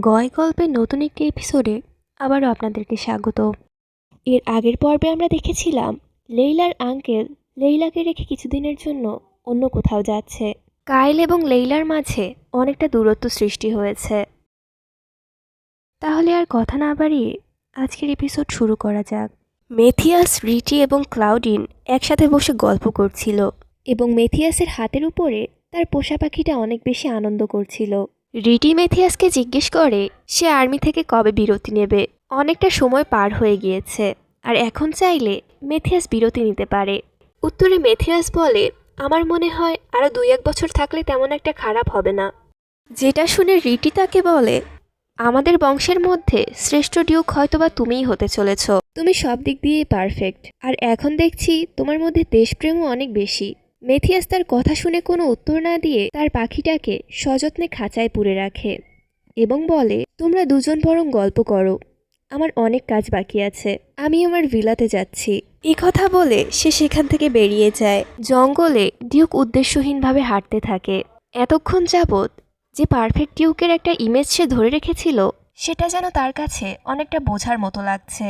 গয় গল্পের নতুন একটি এপিসোডে আবারও আপনাদেরকে স্বাগত। এর আগের পর্বে আমরা দেখেছিলাম লেইলার আঙ্কেল লেইলাকে রেখে কিছুদিনের জন্য অন্য কোথাও যাচ্ছে। কাইল এবং লেইলার মাঝে অনেকটা দূরত্ব সৃষ্টি হয়েছে। তাহলে আর কথা না বাড়িয়ে আজকের এপিসোড শুরু করা যাক। মেথিয়াস রিটি এবং ক্লাউডিন একসাথে বসে গল্প করছিল এবং মেথিয়াসের হাতের উপরে তার পোষা পাখিটা অনেক বেশি আনন্দ করছিল। রিটি মেথিয়াসকে জিজ্ঞেস করে, সে আর্মি থেকে কবে বিরতি নেবে? অনেকটা সময় পার হয়ে গিয়েছে। আর এখন চাইলে মেথিয়াস বিরতি নিতে পারে। উত্তরে মেথিয়াস বলে, আমার মনে হয় আরও দুই এক বছর থাকলে তেমন একটা খারাপ হবে না। যেটা শুনে রিটি তাকে বলে, আমাদের বংশের মধ্যে শ্রেষ্ঠ ডিউক হয়তোবা তুমিই হতে চলেছ। তুমি সব দিক দিয়েই পারফেক্ট আর এখন দেখছি তোমার মধ্যে দেশপ্রেমও অনেক বেশি। মেথিয়াস তার কথা শুনে কোনো উত্তর না দিয়ে তার পাখিটাকে সযত্নে খাঁচায় পুরে রাখে এবং বলে, তোমরা দুজন বরং গল্প করো। আমার অনেক কাজ বাকি আছে। আমি আমার ভিলাতে যাচ্ছি। এই কথা বলে সে সেখান থেকে বেরিয়ে যায়। জঙ্গলে ডিউক উদ্দেশ্যহীনভাবে হাঁটতে থাকে। এতক্ষণ যাবৎ যে পারফেক্ট ডিউকের একটা ইমেজ সে ধরে রেখেছিল, সেটা যেন তার কাছে অনেকটা বোঝার মতো লাগছে।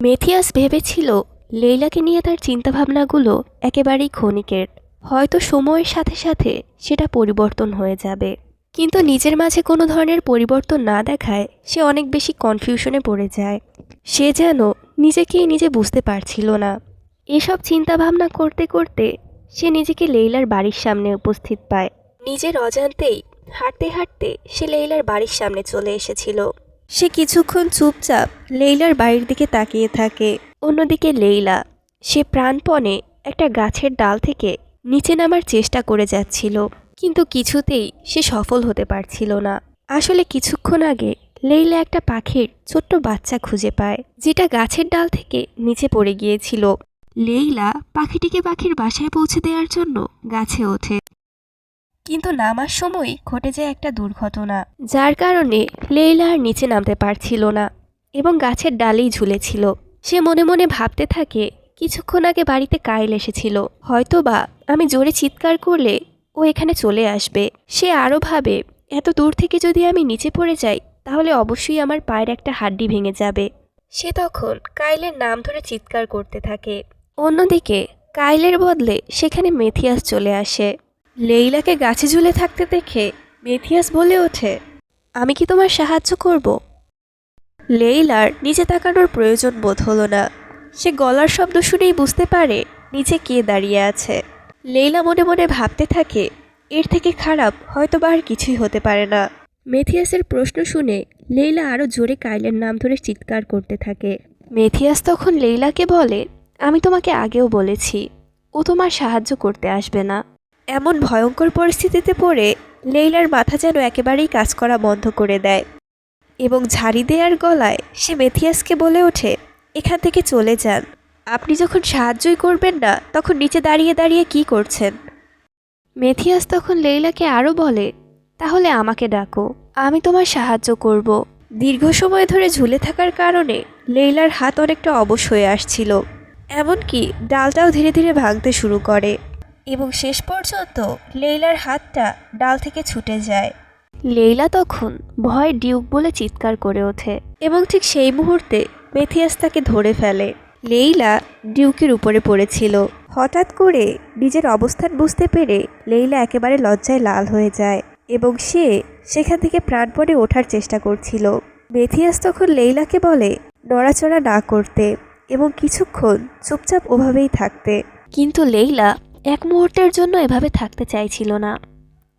মেথিয়াস ভেবেছিল, লেইলাকে নিয়ে তার চিন্তাভাবনাগুলো একেবারেই ক্ষণিকের। হয়তো সময়ের সাথে সাথে সেটা পরিবর্তন হয়ে যাবে। কিন্তু নিজের মাঝে কোনো ধরনের পরিবর্তন না দেখায় সে অনেক বেশি কনফিউশনে পড়ে যায়। সে যেন নিজেকেই নিজে বুঝতে পারছিল না। এসব চিন্তাভাবনা করতে করতে সে নিজেকে লেইলার বাড়ির সামনে উপস্থিত পায়। নিজের অজান্তেই হাঁটতে হাঁটতে সে লেইলার বাড়ির সামনে চলে এসেছিল। সে কিছুক্ষণ চুপচাপ লেইলার বাড়ির দিকে তাকিয়ে থাকে। অন্যদিকে লেইলা, সে প্রাণপণে একটা গাছের ডাল থেকে নিচে নামার চেষ্টা করে যাচ্ছিল, কিন্তু কিছুতেই সে সফল হতে পারছিল না। আসলে কিছুক্ষণ আগে লেইলা একটা পাখির ছোট্ট বাচ্চা খুঁজে পায়, যেটা গাছের ডাল থেকে নিচে পড়ে গিয়েছিল। লেইলা পাখিটিকে পাখির বাসায় পৌঁছে দেওয়ার জন্য গাছে ওঠে। কিন্তু নামার সময় ঘটে যায় একটা দুর্ঘটনা, যার কারণে লেইলা আর নিচে নামতে পারছিল না এবং গাছের ডালেই ঝুলেছিল। সে মনে মনে ভাবতে থাকে, কিছুক্ষণ আগে বাড়িতে কাইল এসেছিল, হয়তোবা আমি জোরে চিৎকার করলে ও এখানে চলে আসবে। সে আরও ভাবে, এত দূর থেকে যদি আমি নিচে পড়ে যাই, তাহলে অবশ্যই আমার পায়ের একটা হাড্ডি ভেঙে যাবে। সে তখন কাইলের নাম ধরে চিৎকার করতে থাকে। অন্যদিকে কাইলের বদলে সেখানে মেথিয়াস চলে আসে। লেইলাকে গাছে ঝুলে থাকতে দেখে মেথিয়াস বলে ওঠে, আমি কি তোমার সাহায্য করব? লেইলার নিচে তাকানোর প্রয়োজন বোধ হলো না। সে গলার শব্দ শুনেই বুঝতে পারে, নিচে কে দাঁড়িয়ে আছে। লেইলা মনে মনে ভাবতে থাকে, এর থেকে খারাপ হয়তো বা আর কিছুই হতে পারে না। মেথিয়াসের প্রশ্ন শুনে লেইলা আরও জোরে কাইলের নাম ধরে চিৎকার করতে থাকে। মেথিয়াস তখন লেইলাকে বলে, আমি তোমাকে আগেও বলেছি, ও তোমার সাহায্য করতে আসবে না। এমন ভয়ঙ্কর পরিস্থিতিতে পড়ে লেইলার মাথা যেন একেবারেই কাজ করা বন্ধ করে দেয় এবং ঝাড়ি দেয়ার গলায় সে মেথিয়াসকে বলে ওঠে, এখান থেকে চলে যান। আপনি যখন সাহায্যই করবেন না তখন নিচে দাঁড়িয়ে দাঁড়িয়ে কি করছেন? মেথিয়াস তখন লেইলাকে আরও বলে তাহলে আমাকে ডাকো আমি তোমার সাহায্য করব। দীর্ঘ সময় ধরে ঝুলে থাকার কারণে লেইলার হাত অনেকটা অবশ হয়ে আসছিল। এমনকি ডালটাও ধীরে ধীরে ভাঙতে শুরু করে। এবং শেষ পর্যন্ত লেইলার হাতটা ডাল থেকে ছুটে যায়। লেইলা তখন ভয় ডিউক বলে চিৎকার করে ওঠে। এবং ঠিক সেই মুহূর্তে মেথিয়াস তাকে ধরে ফেলে। লেইলা ডিউকের উপরে পড়েছিল। হঠাৎ করে নিজের অবস্থান বুঝতে পেরে লেইলা একেবারে লজ্জায় লাল হয়ে যায় এবং সে সেখান থেকে প্রাণপণে ওঠার চেষ্টা করছিল। মেথিয়াস তখন লেইলাকে বলে, নড়াচড়া না করতে এবং কিছুক্ষণ চুপচাপ ওভাবেই থাকতে। কিন্তু লেইলা এক মুহূর্তের জন্য এভাবে থাকতে চাইছিল না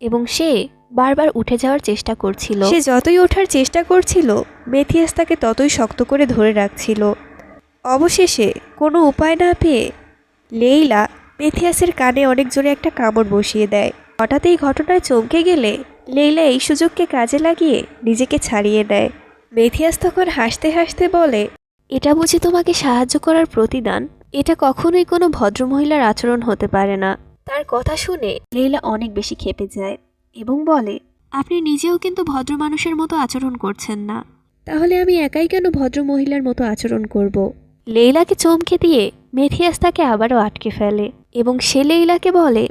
এবং সে বারবার উঠে যাওয়ার চেষ্টা করছিল। সে যতই ওঠার চেষ্টা করছিল, মেথিয়াস তাকে ততই শক্ত করে ধরে রাখছিল। অবশেষে কোনো উপায় না পেয়ে লেইলা মেথিয়াসের কানে অনেক জোরে একটা কামড় বসিয়ে দেয়। হঠাৎ এই ঘটনায় চমকে গেলে লেইলা এই সুযোগকে কাজে লাগিয়ে নিজেকে ছাড়িয়ে নেয়। মেথিয়াস তখন হাসতে হাসতে বলে, এটা বুঝি তোমাকে সাহায্য করার প্রতিদান? এটা কখনোই কোনো ভদ্রমহিলার আচরণ হতে পারে না। তার কথা শুনে লেইলা অনেক বেশি খেপে যায় এবং বলে, আপনি নিজেও কিন্তু ভদ্র মানুষের মতো আচরণ করছেন না। তাহলে আমি একাই কেন ভদ্র মহিলার মতো আচরণ করব? লেইলাকে চমকে দিয়ে মেথিয়াস তাকে আবারও আটকে ফেলে এবং সে লেইলাকে বলে,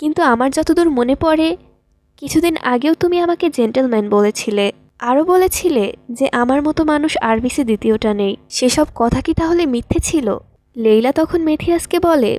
কিন্তু আমার যতদূর মনে পড়ে, কিছুদিন আগেও তুমি আমাকে জেন্টেলম্যান বলেছিলে। আরও বলেছিলে যে আমার মতো মানুষ আরবিসি দ্বিতীয়টা নেই। সেসব কথা কি তাহলে মিথ্যে ছিল? লেইলা তখন মেথিয়াসকে বলে,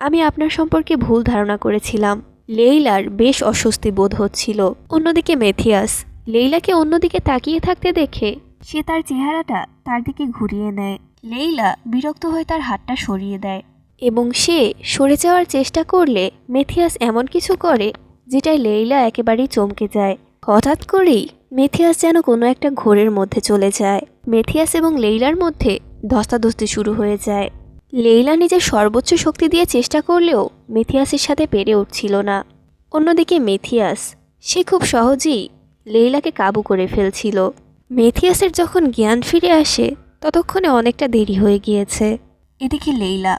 আমি আপনার সম্পর্কে ভুল ধারণা করেছিলাম। লেইলার বেশ অস্বস্তি বোধ হচ্ছিল। অন্যদিকে মেথিয়াস লেইলাকে অন্যদিকে তাকিয়ে থাকতে দেখে সে তার চেহারাটা তার দিকে ঘুরিয়ে নেয়। লেইলা বিরক্ত হয়ে তার হাতটা সরিয়ে দেয়। এবং সে সরে যাওয়ার চেষ্টা করলে মেথিয়াস এমন কিছু করে যেটায় লেইলা একেবারেই চমকে যায়। হঠাৎ করেই মেথিয়াস যেন কোনো একটা ঘোরের মধ্যে চলে যায়। মেথিয়াস এবং লেইলার মধ্যে ধস্তাধস্তি শুরু হয়ে যায়। লেইলা নিজের সর্বোচ্চ শক্তি দিয়ে চেষ্টা করলেও মেথিয়াসের সাথে পেরে উঠছিল না। অন্যদিকে মেথিয়াস, সে খুব সহজেই লেইলাকে কাবু করে ফেলছিল। মেথিয়াসের যখন জ্ঞান ফিরে আসে ততক্ষণে অনেকটা দেরি হয়ে গিয়েছে। এদিকে লেইলা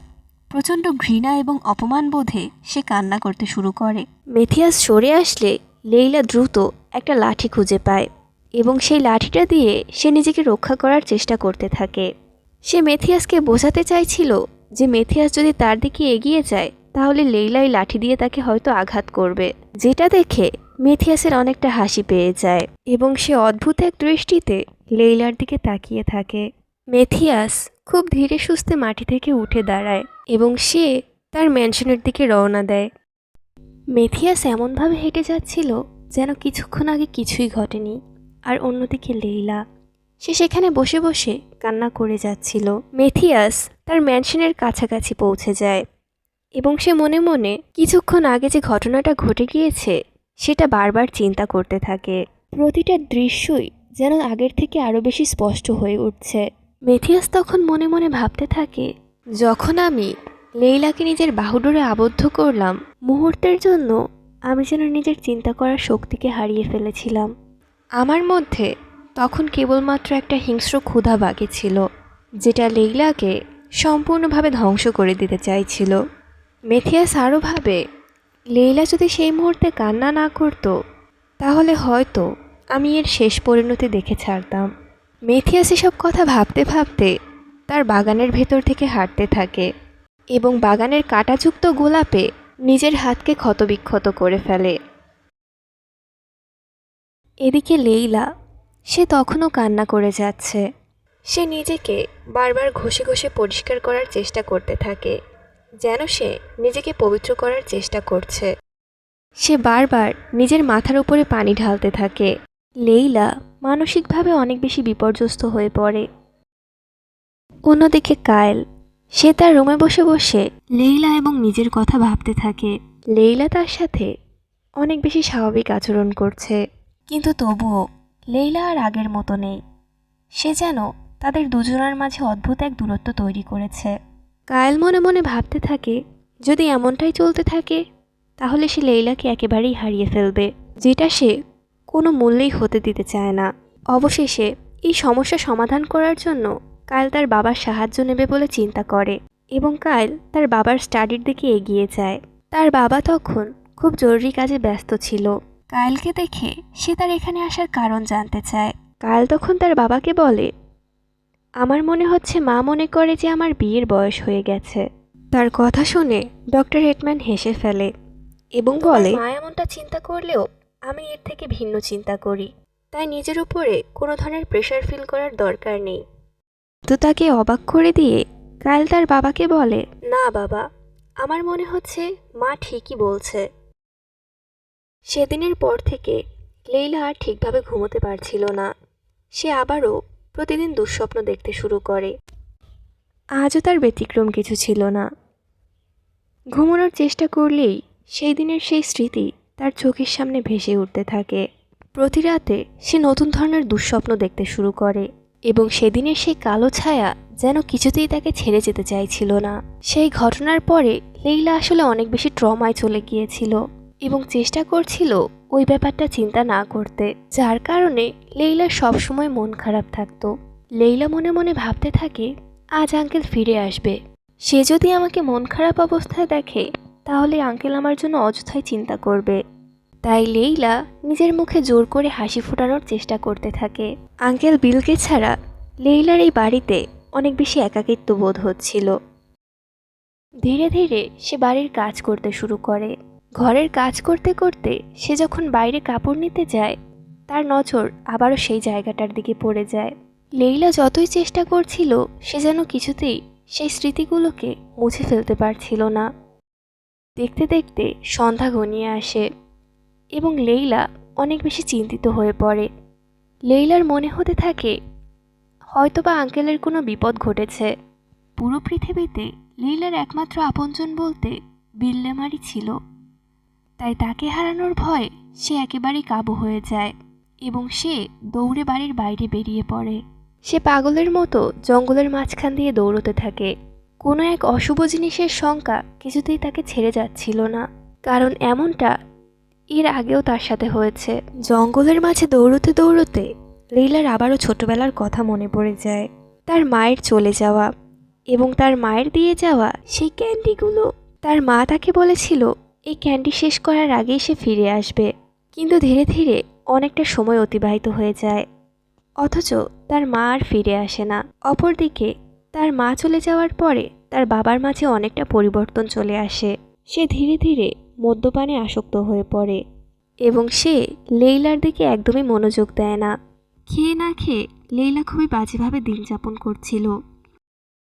প্রচণ্ড ঘৃণা এবং অপমান বোধে সে কান্না করতে শুরু করে। মেথিয়াস সরে আসলে লেইলা দ্রুত একটা লাঠি খুঁজে পায় এবং সেই লাঠিটা দিয়ে সে নিজেকে রক্ষা করার চেষ্টা করতে থাকে। সে মেথিয়াসকে বোঝাতে চাইছিল যে মেথিয়াস যদি তার দিকে এগিয়ে যায় তাহলে লেইলাই লাঠি দিয়ে তাকে হয়তো আঘাত করবে। যেটা দেখে মেথিয়াসের অনেকটা হাসি পেয়ে যায় এবং সে অদ্ভুত এক দৃষ্টিতে লেইলার দিকে তাকিয়ে থাকে। মেথিয়াস খুব ধীরে সুস্থে মাটি থেকে উঠে দাঁড়ায় এবং সে তার ম্যানশনের দিকে রওনা দেয়। মেথিয়াস এমনভাবে হেঁটে যাচ্ছিল যেন কিছুক্ষণ আগে কিছুই ঘটেনি, আর অন্যদিকে লেইলা সে সেখানে বসে বসে কান্না করে যাচ্ছিল। মেথিয়াস তার ম্যানশনের কাছাকাছি পৌঁছে যায় এবং সে মনে মনে কিছুক্ষণ আগে যে ঘটনাটা ঘটে গিয়েছে, সেটা বারবার চিন্তা করতে থাকে। প্রতিটা দৃশ্যই যেন আগের থেকে আরও বেশি স্পষ্ট হয়ে উঠছে। মেথিয়াস তখন মনে মনে ভাবতে থাকে, যখন আমি লেইলাকে নিজের বাহুডোরে আবদ্ধ করলাম, মুহূর্তের জন্য আমি যেন নিজের চিন্তা করার শক্তিকে হারিয়ে ফেলেছিলাম। আমার মধ্যে তখন কেবলমাত্র একটা হিংস্র ক্ষুধা বাকি ছিল, যেটা লেইলাকে সম্পূর্ণভাবে ধ্বংস করে দিতে চাইছিল। মেথিয়াস আরও ভাবে, লেইলা যদি সেই মুহূর্তে কান্না না করতো, তাহলে হয়তো আমি এর শেষ পরিণতি দেখে ছাড়তাম। মেথিয়াস এসব কথা ভাবতে ভাবতে তার বাগানের ভেতর থেকে হাঁটতে থাকে এবং বাগানের কাঁটাযুক্ত গোলাপে নিজের হাতকে ক্ষতবিক্ষত করে ফেলে। এদিকে লেইলা, সে তখনও কান্না করে যাচ্ছে। সে নিজেকে বারবার ঘষে ঘষে পরিষ্কার করার চেষ্টা করতে থাকে, যেন সে নিজেকে পবিত্র করার চেষ্টা করছে। সে বারবার নিজের মাথার উপরে পানি ঢালতে থাকে। লেইলা মানসিকভাবে অনেক বেশি বিপর্যস্ত হয়ে পড়ে। অন্যদিকে কায়েল, সে তার রুমে বসে বসে লেইলা এবং নিজের কথা ভাবতে থাকে। লেইলা তার সাথে অনেক বেশি স্বাভাবিক আচরণ করছে। কিন্তু তবুও লেইলা আর আগের মতো নেই। সে যেন তাদের দুজনের মাঝে অদ্ভুত এক দূরত্ব তৈরি করেছে। কায়েল মনে মনে ভাবতে থাকে, যদি এমনটাই চলতে থাকে, তাহলে সে লেইলাকে একেবারেই হারিয়ে ফেলবে। যেটা সে কোনো মূল্যেই হতে দিতে চায় না। অবশেষে এই সমস্যা সমাধান করার জন্য কাল তার বাবার সাহায্য নেবে বলে চিন্তা করে এবং কায়েল তার বাবার স্টাডির দিকে এগিয়ে যায়। তার বাবা তখন খুব জরুরি কাজে ব্যস্ত ছিল। কায়েলকে দেখে সে তার এখানে আসার কারণ জানতে চায়। কায়েল তখন তার বাবাকে বলে আমার মনে হচ্ছে মা মনে করে যে আমার বিয়ের বয়স হয়ে গেছে। তার কথা শুনে ডক্টর হেটম্যান হেসে ফেলে এবং বলে মা এমনটা চিন্তা করলেও আমি এর থেকে ভিন্ন চিন্তা করি। তাই নিজের উপরে কোনো ধরনের প্রেশার ফিল করার দরকার নেই। তো তাকে অবাক করে দিয়ে কায়েল তার বাবাকে বলে না বাবা। আমার মনে হচ্ছে মা ঠিকই বলছে। সেদিনের পর থেকে লেইলা আর ঠিকভাবে ঘুমোতে পারছিল না। সে আবারও প্রতিদিন দুঃস্বপ্ন দেখতে শুরু করে। আজও তার ব্যতিক্রম কিছু ছিল না। ঘুমানোর চেষ্টা করলেই সেই দিনের সেই স্মৃতি তার চোখের সামনে ভেসে উঠতে থাকে। প্রতি রাতে সে নতুন ধরনের দুঃস্বপ্ন দেখতে শুরু করে এবং সেদিনের সেই কালো ছায়া যেন কিছুতেই তাকে ছেড়ে যেতে চাইছিল না। সেই ঘটনার পরে লেইলা আসলে অনেক বেশি ট্রমায় চলে গিয়েছিল এবং চেষ্টা করছিল ওই ব্যাপারটা চিন্তা না করতে, যার কারণে লেইলা সবসময় মন খারাপ থাকতো। লেইলা মনে মনে ভাবতে থাকে, আজ আঙ্কেল ফিরে আসবে। সে যদি আমাকে মন খারাপ অবস্থায় দেখে তাহলে আঙ্কেল আমার জন্য অযথাই চিন্তা করবে। তাই লেইলা নিজের মুখে জোর করে হাসি ফোটানোর চেষ্টা করতে থাকে। আঙ্কেল বিলকে ছাড়া লেইলার এই বাড়িতে অনেক বেশি একাকিত্ব বোধ হচ্ছিল। ধীরে ধীরে সে বাড়ির কাজ করতে শুরু করে। ঘরের কাজ করতে করতে সে যখন বাইরে কাপড় নিতে যায়, তার নজর আবারও সেই জায়গাটার দিকে পড়ে যায়। লেইলা যতই চেষ্টা করছিল, সে যেন কিছুতেই সেই স্মৃতিগুলোকে মুছে ফেলতে পারছিল না। দেখতে দেখতে সন্ধ্যা ঘনিয়ে আসে এবং লেইলা অনেক বেশি চিন্তিত হয়ে পড়ে। লেইলার মনে হতে থাকে, হয়তোবা আঙ্কেলের কোনো বিপদ ঘটেছে। পুরো পৃথিবীতে লীলার একমাত্র আপনজন বলতে বিল্লেমারি ছিল। তাই তাকে হারানোর ভয়ে সে একেবারেই কাবু হয়ে যায় এবং সে দৌড়ে বাড়ির বাইরে বেরিয়ে পড়ে। সে পাগলের মতো জঙ্গলের মাঝখান দিয়ে দৌড়তে থাকে। কোনো এক অশুভ জিনিসের শঙ্কা কিছুতেই তাকে ছেড়ে যাচ্ছিল না। কারণ এমনটা এর আগেও তার সাথে হয়েছে। জঙ্গলের মাঝে দৌড়তে দৌড়তে লীলার আবারও ছোটবেলার কথা মনে পড়ে যায়। তার মায়ের চলে যাওয়া এবং তার মায়ের দিয়ে যাওয়া সেই ক্যান্ডিগুলো তার মা তাকে বলেছিল, এই ক্যান্ডি শেষ করার আগেই সে ফিরে আসবে। কিন্তু ধীরে ধীরে অনেকটা সময় অতিবাহিত হয়ে যায়। অথচ তার মা আর ফিরে আসে না। অপরদিকে তার মা চলে যাওয়ার পরে তার বাবার মাঝে অনেকটা পরিবর্তন চলে আসে। সে ধীরে ধীরে মদ্যপানে আসক্ত হয়ে পড়ে এবং সে লেইলার দিকে একদমই মনোযোগ দেয় না। খেয়ে না খেয়ে লেইলা খুবই বাজেভাবে দিন যাপন করছিল।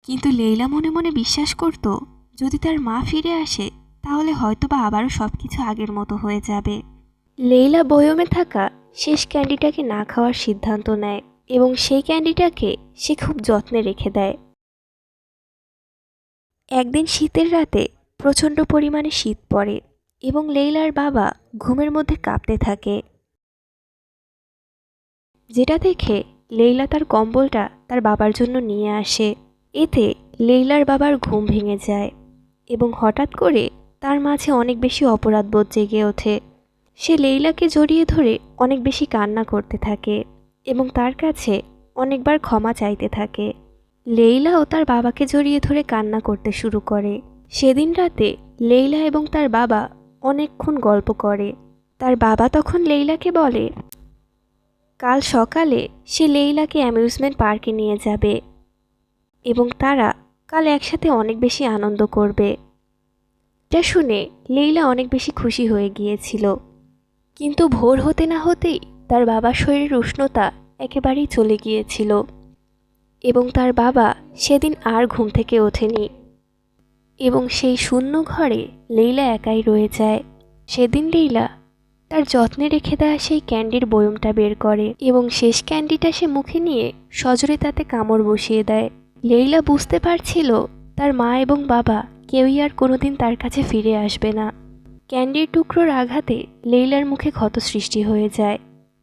কিন্তু লেইলা মনে মনে বিশ্বাস করত, যদি তার মা ফিরে আসে, তাহলে হয়তোবা আবারও সব কিছু আগের মতো হয়ে যাবে। লেইলা বয়মে থাকা শেষ ক্যান্ডিটাকে না খাওয়ার সিদ্ধান্ত নেয় এবং সেই ক্যান্ডিটাকে সে খুব যত্নে রেখে দেয়। একদিন শীতের রাতে প্রচণ্ড পরিমাণে শীত পড়ে এবং লেইলার বাবা ঘুমের মধ্যে কাঁপতে থাকে। যেটা দেখে লেইলা তার কম্বলটা তার বাবার জন্য নিয়ে আসে। এতে লেইলার বাবার ঘুম ভেঙে যায় এবং হঠাৎ করে তার মাঝে অনেক বেশি অপরাধবোধ জেগে ওঠে। সে লেইলাকে জড়িয়ে ধরে অনেক বেশি কান্না করতে থাকে এবং তার কাছে অনেকবার ক্ষমা চাইতে থাকে। লেইলাও তার বাবাকে জড়িয়ে ধরে কান্না করতে শুরু করে। সেদিন রাতে লেইলা এবং তার বাবা অনেকক্ষণ গল্প করে। তার বাবা তখন লেইলাকে বলে, কাল সকালে সে লেইলাকে অ্যামিউজমেন্ট পার্কে নিয়ে যাবে এবং তারা কাল একসাথে অনেক বেশি আনন্দ করবে। এটা শুনে লেইলা অনেক বেশি খুশি হয়ে গিয়েছিল। কিন্তু ভোর হতে না হতেই তার বাবার শরীরের উষ্ণতা একেবারেই চলে গিয়েছিল। এবং তার বাবা সেদিন আর ঘুম থেকে ওঠেনি। এবং সেই শূন্য ঘরে লেইলা একাই রয়ে যায়। সেদিন লেইলা তার যত্নে রেখে দেওয়া সেই ক্যান্ডির বয়মটা বের করে এবং শেষ ক্যান্ডিটা সে মুখে নিয়ে সজোরে তাতে কামড় বসিয়ে দেয়। লেইলা বুঝতে পারছিল তার মা এবং বাবা কেউই আর কোনোদিন তার কাছে ফিরে আসবে না। ক্যান্ডির টুকরোর আঘাতে লেইলার মুখে ক্ষত সৃষ্টি হয়ে যায়।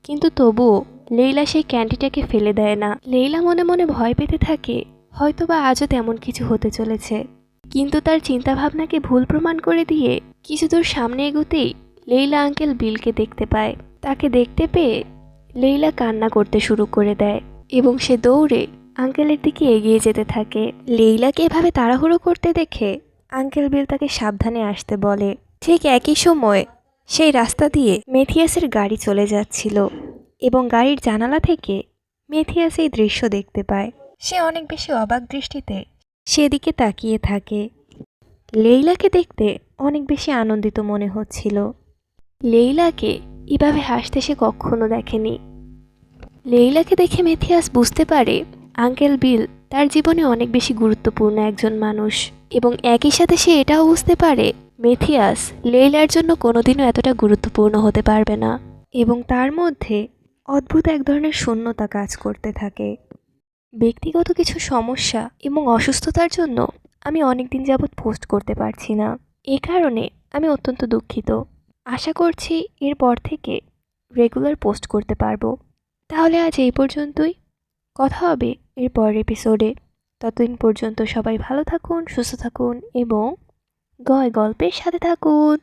কিন্তু তবুও লেইলা সেই ক্যান্ডিটাকে ফেলে দেয় না। লেইলা মনে মনে ভয় পেতে থাকে, হয়তোবা আজও তেমন কিছু হতে চলেছে। কিন্তু তার চিন্তাভাবনাকে ভুল প্রমাণ করে দিয়ে কিছু দূর সামনে এগোতেই লেইলা আঙ্কেল বিলকে দেখতে পায়। তাকে দেখতে পেয়ে লেইলা কান্না করতে শুরু করে দেয় এবং সে দৌড়ে আঙ্কেলের দিকে এগিয়ে যেতে থাকে। লেইলাকে এভাবে তাড়াহুড়ো করতে দেখে আঙ্কেল বিল তাকে সাবধানে আসতে বলে। ঠিক একই সময় সেই রাস্তা দিয়ে মেথিয়াসের গাড়ি চলে যাচ্ছিল। এবং গাড়ির জানালা থেকে মেথিয়াস এই দৃশ্য দেখতে পায়। সে অনেক বেশি অবাক দৃষ্টিতে সেদিকে তাকিয়ে থাকে। লেইলাকে দেখতে অনেক বেশি আনন্দিত মনে হচ্ছিল। লেইলাকে এভাবে হাসতে সে কখনো দেখেনি। লেইলাকে দেখে মেথিয়াস বুঝতে পারে আঙ্কেল বিল তার জীবনে অনেক বেশি গুরুত্বপূর্ণ একজন মানুষ এবং একই সাথে সে এটাও বুঝতে পারে মেথিয়াস লেইলার জন্য কোনোদিনও এতটা গুরুত্বপূর্ণ হতে পারবে না। এবং তার মধ্যে অদ্ভুত এক ধরনের শূন্যতা কাজ করতে থাকে। ব্যক্তিগত কিছু সমস্যা এবং অসুস্থতার জন্য আমি অনেক দিন যাবৎ পোস্ট করতে পারছি না। এ কারণে আমি অত্যন্ত দুঃখিত। আশা করছি এরপর থেকে রেগুলার পোস্ট করতে পারব। তাহলে আজ এই পর্যন্তই। কথা হবে এর পরের এপিসোডে ততদিন পর্যন্ত সবাই ভালো থাকুন, সুস্থ থাকুন এবং গয় গল্পের সাথে থাকুন।